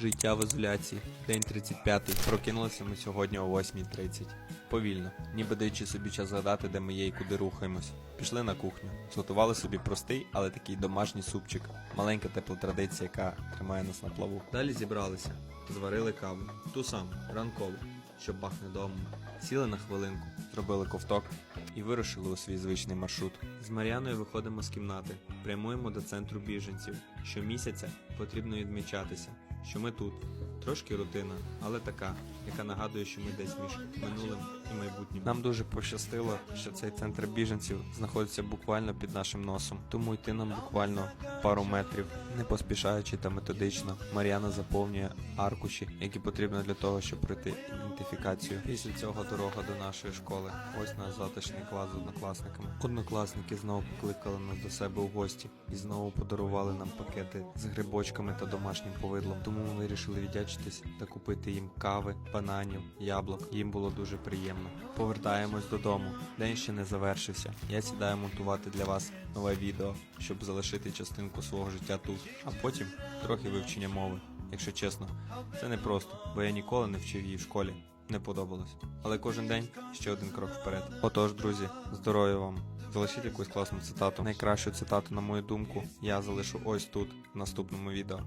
Життя в ізоляції. День 35. Прокинулися ми сьогодні о 8.30. Повільно, ніби даючи собі час згадати, де ми є і куди рухаємось. Пішли на кухню. Зготували собі простий, але такий домашній супчик. Маленька тепла традиція, яка тримає нас на плаву. Далі зібралися, зварили каву, ту саму, ранкову, що пахне домом. Сіли на хвилинку, зробили ковток і вирушили у свій звичний маршрут. З Мар'яною виходимо з кімнати, прямуємо до центру біженців. Щомісяця потрібно відмічатися, що ми тут. Трошки родина, але така, яка нагадує, що ми десь між минулим і майбутнім. Нам дуже пощастило, що цей центр біженців знаходиться буквально під нашим носом, тому йти нам буквально пару метрів, не поспішаючи та методично. Мар'яна заповнює аркуші, які потрібно для того, щоб пройти ідентифікацію. Після цього дорога до нашої школи. Ось наш затишний клас з однокласниками. Однокласники знову покликали нас до себе у гості і знову подарували нам пакети з грибочками та домашнім повидлом. Тому ми вирішили віддячитись та купити їм кави, бананів, яблук. Їм було дуже приємно. Повертаємось додому. День ще не завершився. Я сідаю монтувати для вас нове відео, щоб залишити частинку свого життя тут, а потім трохи вивчення мови. Якщо чесно, це не просто, бо я ніколи не вчив її в школі. Не подобалось. Але кожен день ще один крок вперед. Отож, друзі, здоров'я вам. Залишіть якусь класну цитату. Найкращу цитату, на мою думку, я залишу ось тут, в наступному відео.